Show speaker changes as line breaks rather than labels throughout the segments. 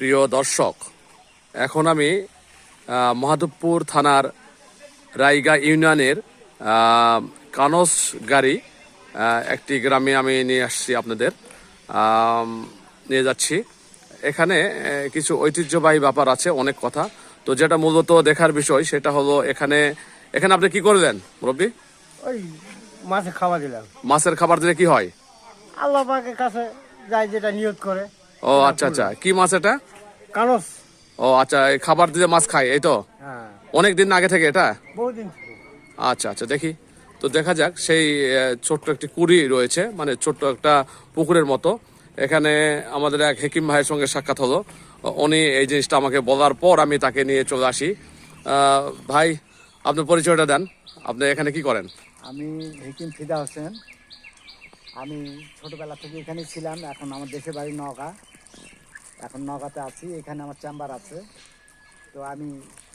প্রিয় দর্শক এখন আমি আহ, মাধবপুর থানার রাইগা ইউনিয়নের কানস গাড়ি একটি গ্রামে আমি নিয়ে আসছি আপনাদের নিয়ে যাচ্ছি। এখানে কিছু ঐতিহ্যবাহী ব্যাপার আছে অনেক কথা। তো যেটা মূলত দেখার বিষয় সেটা হলো এখানে এখানে আপনি কি করলেন মুরব্বী?
ওই মাছে খাওয়া দিলাম।
মাছের খাবার দিলে কি হয়?
আল্লাহ পাকের কাছে যায় যেটা নিয়ত করে।
ও আচ্ছা আচ্ছা। কি মাছ এটা?
কানস
ও আচ্ছা এই খাবার দিলে মাছ খায় এই তো?
হ্যাঁ।
অনেক দিন আগে থেকে এটা। আচ্ছা আচ্ছা দেখি। তো দেখা যাক সেই ছোট্ট একটি কুড়ি রয়েছে মানে ছোট্ট একটা পুকুরের মতো। এখানে আমাদের এক হেকিম ভাইয়ের সঙ্গে সাক্ষাৎ হলো। উনি এই জিনিসটা আমাকে বলার পর আমি তাকে নিয়ে চলে আসি। ভাই আপনি পরিচয়টা দেন। আপনি এখানে কি করেন?
আমি হেকিম ফিদা হোসেন। আমি ছোটবেলা থেকে এখানেই ছিলাম এখন আমার দেশের বাড়ি নওগাঁ। এখন নওগাঁতে আছি এখানে আমার চেম্বার আছে। তো আমি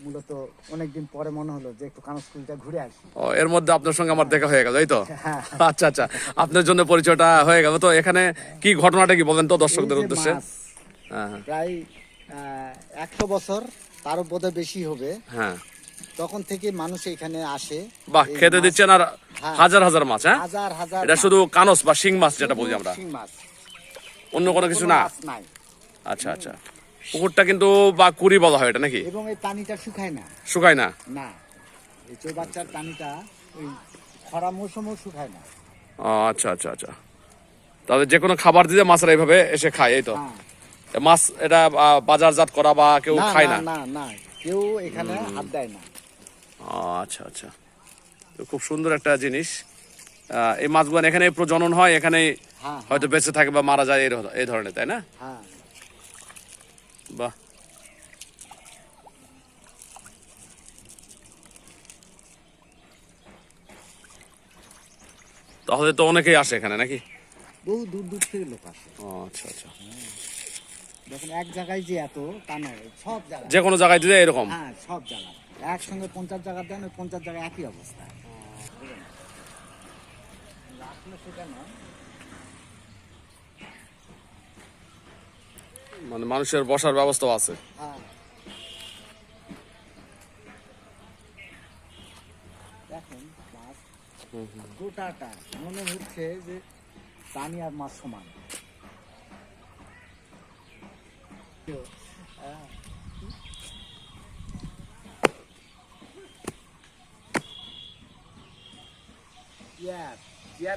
মূলত অনেকদিন পরে মনে হলো যে একটু কানস্কুলটা ঘুরে আসি।
ও এর মধ্যে আপনার সঙ্গে আমার দেখা হয়ে গেল এই তো?
হ্যাঁ।
আচ্ছা আচ্ছা। আপনার জন্য পরিচয়টা হয়ে গেল তো এখানে কি ঘটনাটা কি বলেন তো দর্শকদের উদ্দেশ্যে? হ্যাঁ হ্যাঁ,
প্রায় একশো বছর তারও বোধহয় বেশি হবে।
হ্যাঁ।
তখন থেকে মানুষ এখানে আসে।
বাহ খেতে দিচ্ছেন আর
হ্যাঁ।
হাজার হাজার মাছ হ্যাঁ?
হাজার হাজার
এটা শুধু কানস বা শিং মাছ যেটা বলি আমরা?
শিং মাছ।
অন্য কোনো কিছু না?
নাই।
আচ্ছা আচ্ছা। পুকুরটা কিন্তু বা কুড়ি বলা হয় এটা নাকি?
এবং এই পানিটা শুকায় না।
শুকায় না?
না। এই চৌবাচ্চার পানিটা ওই খরা মৌসুমেও শুকায় না।
আচ্ছা আচ্ছা আচ্ছা। তাহলে যে কোনো খাবার দিলে মাছরা এইভাবে এসে খায় এই তো?
হ্যাঁ।
মাছ এটা বাজারজাত করা বা কেউ খায় না?
না না। কেউ এখানে হাত দেয় না।
আচ্ছা আচ্ছা। তো খুব সুন্দর একটা জিনিস। এই মাছগুলো এখানে প্রজনন হয় এখানে
হ্যাঁ
হয়তো বেঁচে থাকে বা মারা যায় এই ধরনের তাই না?
হ্যাঁ।
বাহ। তাহলে তো অনেকেই আসে এখানে নাকি?
বহু দূর দূর থেকে লোক আসে।
আচ্ছা আচ্ছা।
দেখুন এক জায়গায় যে এত তা নয় সব জায়গায়।
যে কোনো জায়গায় দিলে এরকম?
হ্যাঁ সব জায়গায়। একসঙ্গে পঞ্চাশ জায়গা দেন ওই পঞ্চাশ জায়গায় একই অবস্থা।
মানে মানুষের বসার ব্যবস্থাও আছে।
হ্যাঁ। গোটাটা মনে হচ্ছে যে পানি আর মাছ সমান। Yeah.